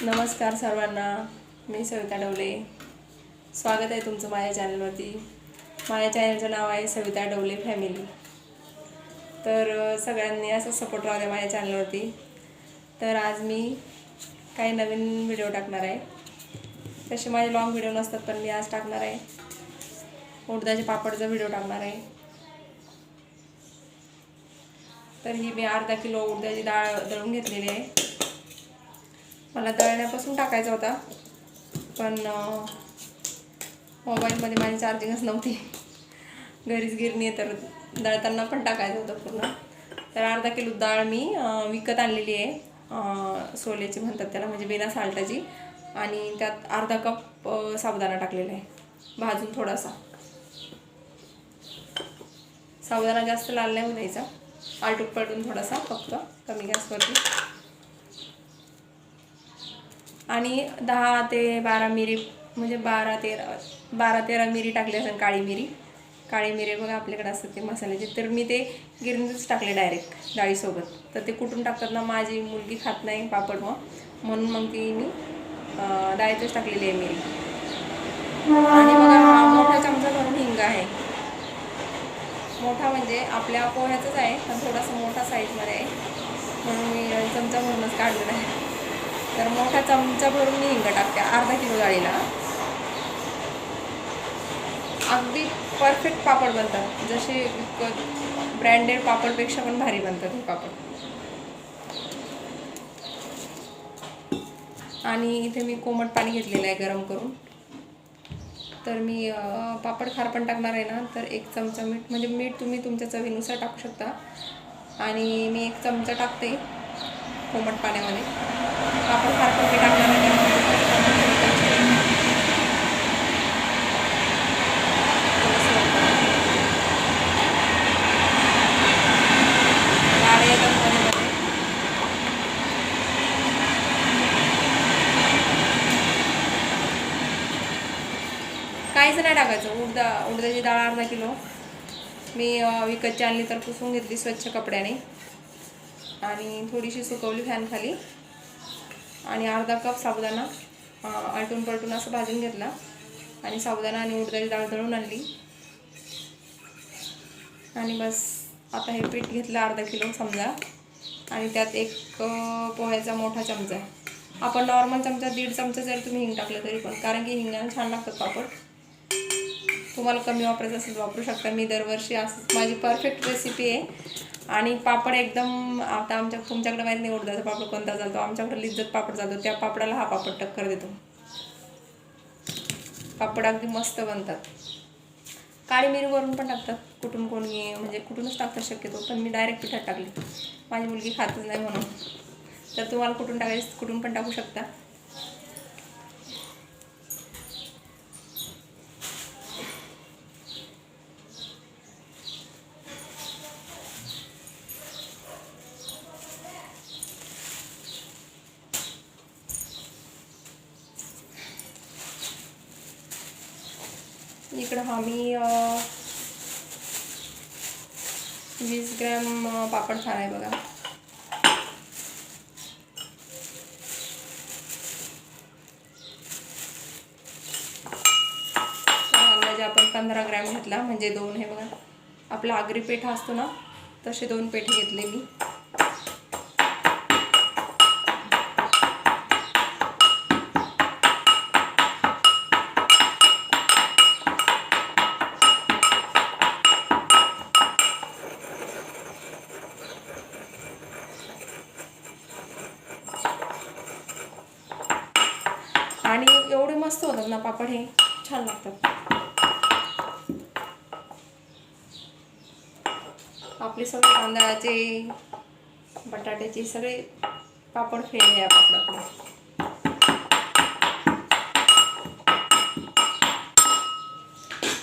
नमस्कार सर्वांना मी सविता डवले. स्वागत आहे तुमचं माझ्या चॅनलवरती. माझ्या चॅनलचं नाव आहे सविता डवले फॅमिली. तर सगळ्यांनी असं सपोर्ट राहू द्या माझ्या चॅनलवरती. तर आज मी काही नवीन व्हिडिओ टाकणार आहे. तसे माझे लॉंग व्हिडिओ नसतात पण मी आज टाकणार आहे. उडदाचे पापडचा व्हिडिओ टाकणार आहे. तर ही मी अर्धा किलो उडदाची डाळ दळून घेतलेली आहे. मला दळण्यापासून टाकायचा होता. पण मोबाईलमध्ये माझी चार्जिंगच नव्हती. घरीच गिरणी आहे तर दळताना पण टाकायचं होतं पूर्ण. तर अर्धा किलो डाळ मी विकत आणलेली आहे. सोल्याची म्हणतात त्याला म्हणजे बिना साल्टाची. आणि त्यात अर्धा कप साबुदाणा टाकलेला आहे. भाजून थोडासा. साबुदाणा जास्त लाल नाही होऊ द्यायचा आलटून पलटून थोडासा फक्त कमी गॅसवरती. आणि दहा ते बारा मिरी म्हणजे बारा तेरा बारा तेरा मिरी टाकली असेल काळी मिरी. काळी मिरी बघा आपल्याकडे असतात ते मसाल्याचे. तर मी ते गिरणीच टाकले डायरेक्ट डाळीसोबत. तर ते कुठून टाकतात ना माझी मुलगी खात नाही पापड मग. म्हणून मग ती मी डाळीतच टाकलेली आहे मिरी. आणि बघा हा मोठा चमचा भरून हिंग आहे. मोठा म्हणजे आपल्या पोह्याचाच आहे पण थोडासा मोठा साईजमध्ये आहे. म्हणून मी चमचा भरूनच काढलेला आहे. तर मोठा चमचा भरून मी हिंग टाकते? अर्धा किलो डाळीला. अगदी परफेक्ट पापड बनतात. जसे ब्रँडेड पापडपेक्षा पण भारी बनतात हे पापड. आणि इथे मी कोमट पाणी घेतलेलं आहे गरम करून. तर मी पापड खार पण टाकणार आहे ना तर एक चमचा मीठ म्हणजे मीठ तुम्ही तुमच्या चवीनुसार टाकू शकता. आणि मी एक चमचा टाकते कोमट पाण्यामध्ये. पापड फार पण मी टाकणार काहीच नाही टाकायचं. उडदा उडदाची डाळ अर्धा किलो. मी विकतची आणली तर पुसून घेतली स्वच्छ कपड्याने. आणि थोडीशी सुकवली फॅन खाली आणि अर्धा कप साबुदाणा आलटून पलटून असं भाजून घेतला. आणि साबुदाणा आणि उडदाची डाळ दळून आणली. आणि बस आता हे पीठ घेतलं अर्धा किलो समजा. आणि त्यात एक पोह्याचा मोठा चमचा. आपण नॉर्मल चमचा दीड चमचा जरी तुम्ही हिंग टाकलं तरी पण कारण की हिंगाने छान लागतात पापड. तुम्हाला कमी वापरायचं असेल वापरू शकता. मी दरवर्षी असं माझी परफेक्ट रेसिपी आहे. आणि पापड एकदम आता आमच्या तुमच्याकडे माहीत नाही उडदाचा पापड कोणता चालतो. आमच्याकडे लिज्जत पापड चालतो. त्या पापडाला हा पापड टक्कर देतो. पापड अगदी मस्त बनतात. काळी मिरी वरून पण टाकतात. कुठून कोणी म्हणजे कुठूनच टाकतात शक्यतो. पण मी डायरेक्ट पिठात टाकली. माझी मुलगी खातच नाही म्हणून. तर तुम्हाला कुठून टाकायचं कुठून पण टाकू शकता. इकडं हा मी वीस ग्रॅम पापड खार आहे बघा. अंदाजे आपण पंधरा ग्रॅम घेतला म्हणजे दोन हे बघा. आपला आगरी पेठा असतो ना तसे दोन पेठे घेतले मी आणि एवढे मस्त होतात ना पापड हे छान लागतात आपले सगळे तांदळाचे बटाट्याचे सगळे पापड फेल आहे आपल्याकडे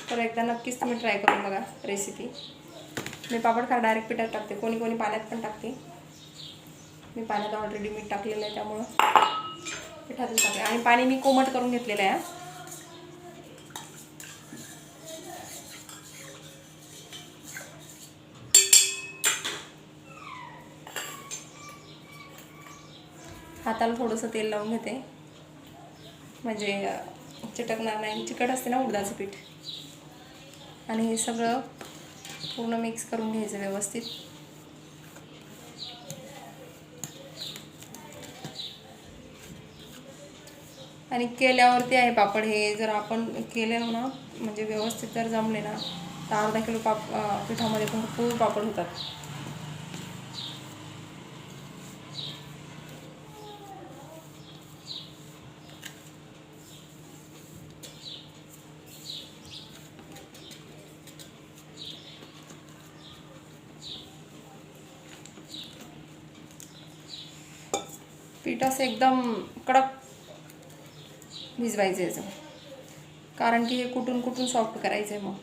तर एकदा नक्कीच तुम्ही ट्राय करून बघा रेसिपी मी पापड खा डायरेक्ट पिठात टाकते. कोणी कोणी पाण्यात पण टाकते. मी पाण्यात ऑलरेडी मीठ टाकलेलं आहे त्यामुळं. पिठातच टाकले आणि पाणी मी कोमट करून घेतलेलं आहे हाताला थोडंसं तेल लावून घेते. म्हणजे चिटकणार नाही. चिकट असते ना उडदाचं पीठ. आणि हे सगळं पूर्ण मिक्स करून घ्यायचं व्यवस्थित. आणि केल्यावरती आहे पापड. हे जर आपण केले ना म्हणजे व्यवस्थित जर जमले ना तर अर्धा किलो पाप पिठामध्ये पिठामध्ये भरपूर पापड होतात. पीठ असं एकदम कडक भिजवायचं याचं. कारण की हे कुठून कुठून सॉफ्ट करायचं आहे मग.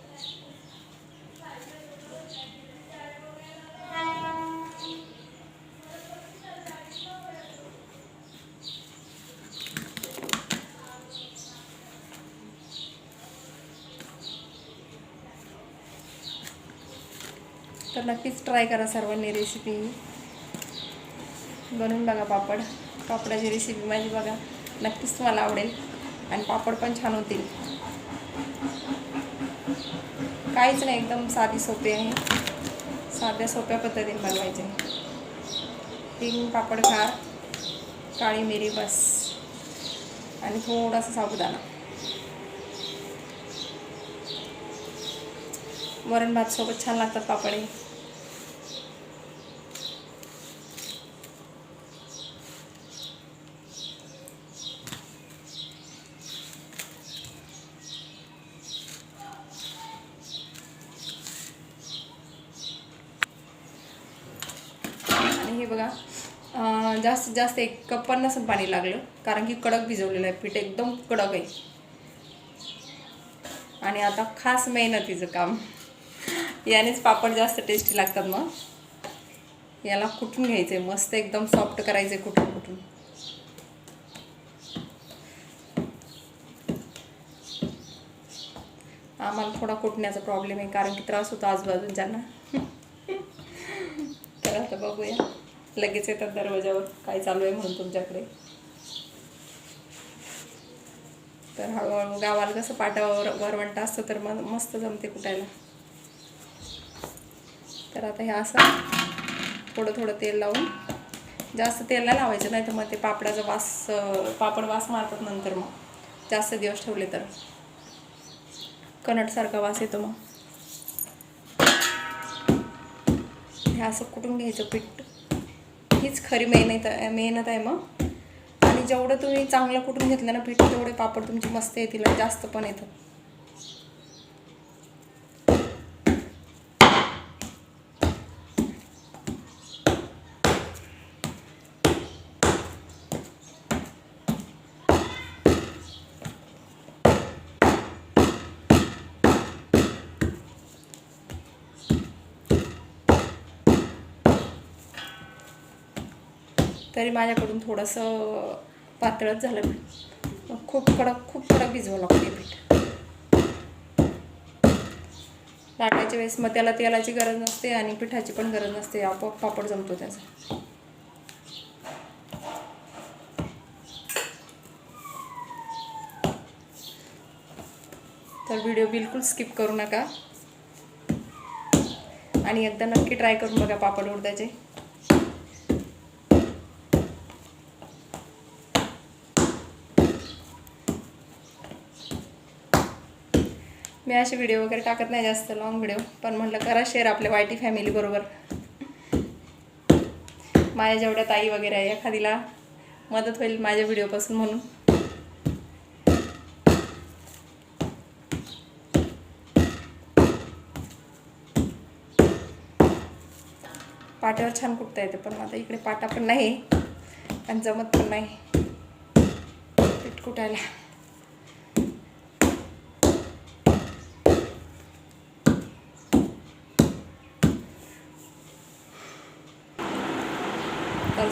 तर नक्कीच ट्राय करा सर्वांनी रेसिपी बनवून बघा पापड. पापडाची रेसिपी माझी बघा. नक्कीच तुम्हाला आवडेल. आणि पापड पण छान होतील. काहीच नाही एकदम साधी सोपी आहे. साध्या सोप्या पद्धतीने बनवायचे. तीन पापड खार काळी मिरी बस. आणि थोडासा साबुदाणा. वरण भात सोबत छान लागतात पापड. हे बघा. जास्तीत जास्त एक कप पन्नास पाणी लागलं. कारण की कडक भिजवलेलं आहे. पीठ एकदम कडक आहे. आणि आता खास मेहनतीचं काम. यानेच पापड जास्त टेस्टी लागतात मग. याला कुठून घ्यायचं आहे मस्त एकदम सॉफ्ट करायचं आहे कुठून कुठून. आम्हाला थोडा कुटण्याचा प्रॉब्लेम आहे. कारण की त्रास होतो आजूबाजूंच्यांना तर आता बघूया. लगेच येतात दरवाजावर. काय चालू आहे म्हणून तुमच्याकडे? तर हळूहळू गावाला कसं पाटावर वरवंट असतं तर मग मस्त जमते कुटायला. तर आता हे असं थोडं थोडं तेल लावून जास्त तेल नाही लावायचं नाही तर मग ते पापडाचा वास पापड वास मारतात नंतर मग. जास्त दिवस ठेवले तर. कणटसारखा वास येतो मग. हे असं कुठून घ्यायचं पीठ. हीच खरी मेहनत आहे मेहनत आहे मग. आणि जेवढं तुम्ही चांगलं कुठून घेतलं ना पीठ तेवढे पापड तुमचे मस्त येतील जास्त पण येतात. तरी माझ्याकडून थोडंसं पातळच झालं पीठ मग खूप कडक खूप कडक भिजवावं लागते पीठ. लाटायच्या वेळेस मग त्याला तेलाची गरज नसते आणि पिठाची पण गरज नसते. आपोआप पापड जमतो त्याचा. तर व्हिडिओ बिलकुल स्किप करू नका. आणि एकदा नक्की ट्राय करून बघा पापड उडदाचे. मी असे व्हिडिओ वगैरे टाकत नाही जास्त लॉंग व्हिडिओ पण म्हटलं करा शेअर आपल्या वायटी फॅमिलीबरोबर माझ्या जेवढ्या ताई वगैरे आहे एखादीला मदत होईल माझ्या व्हिडिओपासून म्हणून. पाट्यावर छान कुठता येते पण आता इकडे पाटा पण नाही आणि जमत पण नाही. पीठ कुटायला.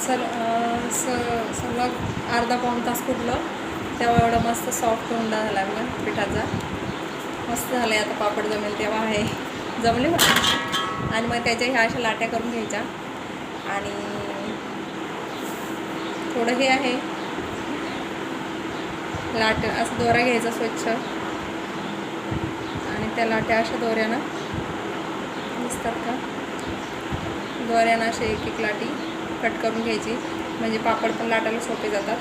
सर स सलग अर्धा पाऊण तास कुठलं तेव्हा एवढा मस्त सॉफ्ट होऊन झाला लागला पिठाचा. मस्त झालं आहे आता पापड जमेल तेव्हा आहे. जमले मला आणि मग त्याच्या ह्या अशा लाट्या करून घ्यायच्या. आणि थोडं हे आहे. लाट असं दोरा घ्यायचा स्वच्छ. आणि त्या लाट्या अशा दोऱ्यानं दिसतात का? दोऱ्यानं असे एक एक लाटी. कट करून घ्यायची. म्हणजे पापड पण लाटायला सोपे जातात.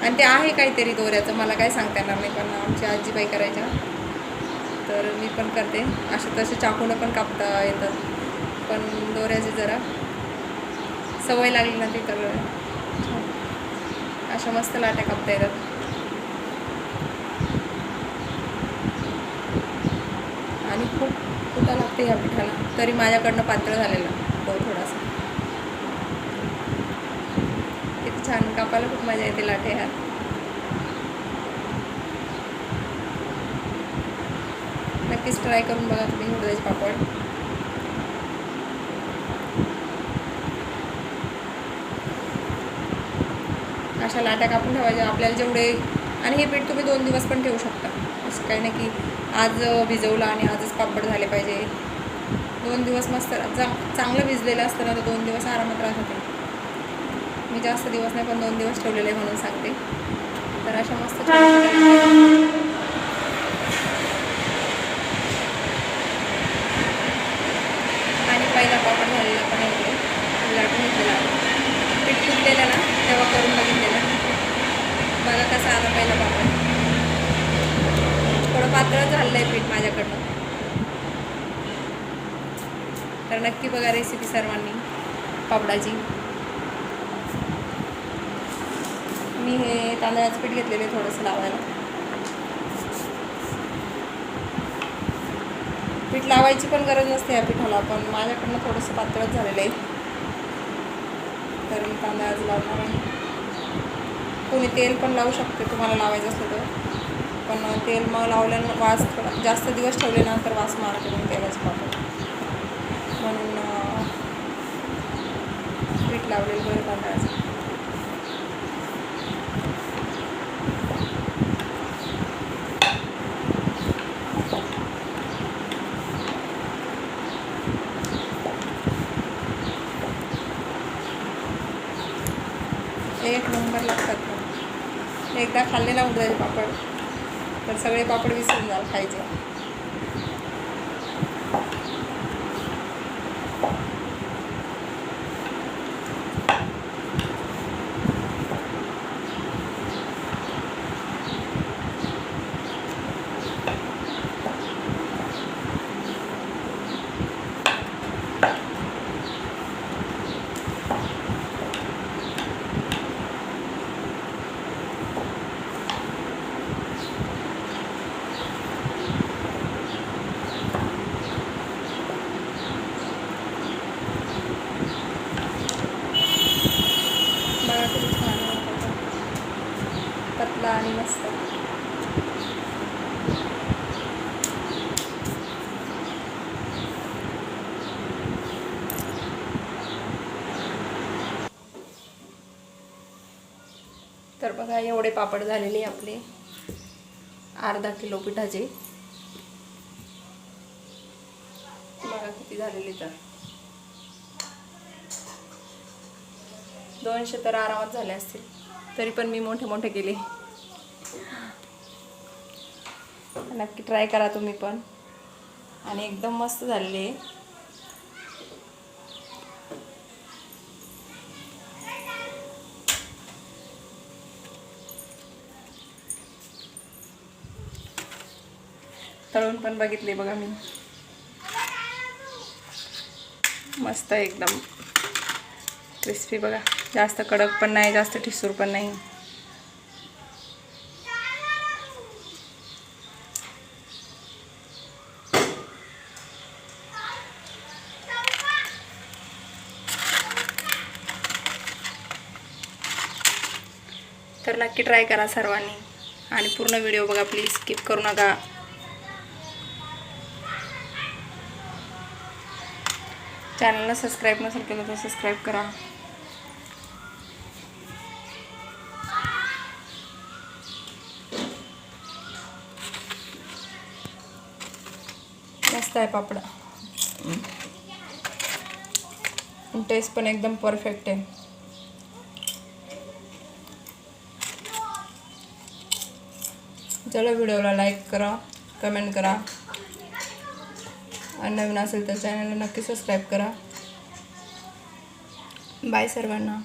आणि ते आहे काहीतरी दोऱ्याचं. मला काय सांगता येणार नाही पण आमची आजीबाई करायच्या. तर मी पण करते. असे तसे चाकूनं पण कापता येतात. पण दोऱ्याची जरा सवय लागली ना ती तर अशा मस्त लाट्या कापता येतात. आणि खूप कुठं लागते ह्या पिठाला? तरी माझ्याकडनं पातळ झालेलं हो थोडासा किती छान कापायला खूप मजा येते लाटे ह्या नक्कीच ट्राय करून बघा तुम्ही उडदाचे पापड. अशा लाट्या कापून ठेवायच्या आपल्याला जेवढे आणि हे पीठ तुम्ही दोन दिवस पण ठेवू शकता. असं काही नाही की आज भिजवलं आणि आजच पापड झाले पाहिजे. दोन दिवस मस्त चांगलं भिजलेलं असतं ना तर दोन दिवस आरामात राहत होते मी जास्त दिवस नाही पण दोन दिवस ठेवलेले म्हणून सांगते. तर अशा मस्त आणि पहिला पापड झालेला पण इकडे लाटून घेतलेला. पीठ फुटलेलं ना तेव्हा करून बघितलेलं. बघा कसा आला पहिला पापड. थोडं पातळ झालेलं आहे पीठ माझ्याकडनं. तर नक्की बघा रेसिपी सर्वांनी पापडाची. मी हे तांदळाचं पीठ घेतलेलं आहे थोडंसं लावायला. पीठ लावायची पण गरज नसते या पिठाला पण माझ्याकडनं थोडंसं पातळच झालेलं आहे. तर मी तांदळाचं लावणार आहे. कोणी तेल पण लावू शकते तुम्हाला लावायचं असलं तर. पण तेल मग लावल्यानं वास थोडा जास्त दिवस ठेवले ना तर वास मारते मग तेलाचं पापड म्हणून पीठ लावलेलं बरं तांदळाचं एक नंबर लागतात पण एकदा खाल्लेला उडदाचे पापड. तर सगळे पापड विसरून जाल खायचे बघा किती छान आहे पापड. पतला आणि मस्त तर बघा एवढे पापड झालेले आपले. अर्धा किलो पिठाचे. बघा किती झालेले तर. दोनशे तर आरामात झाले असतील. तरी पण मी मोठे मोठे केले. नक्की ट्राय करा तुम्ही पण. आणि एकदम मस्त झालेले तळून पण बघितले बघा मी. मस्त एकदम. क्रिस्पी बघा. जास्त कडक पण नाही जास्त ठिसूर पण नाही. तर नक्की ट्राय करा सर्वांनी. आणि पूर्ण व्हिडिओ बघा प्लीज स्किप करू नका. चॅनलला सबस्क्राईब नसेल केलं तर सबस्क्राईब करा. मस्त आहे पापडा. टेस्ट पण एकदम परफेक्ट आहे. चलो व्हिडिओला लाईक करा कमेंट करा. आणि नवीन असेल तर चॅनलला नक्की सबस्क्राईब करा. बाय सर्वांना.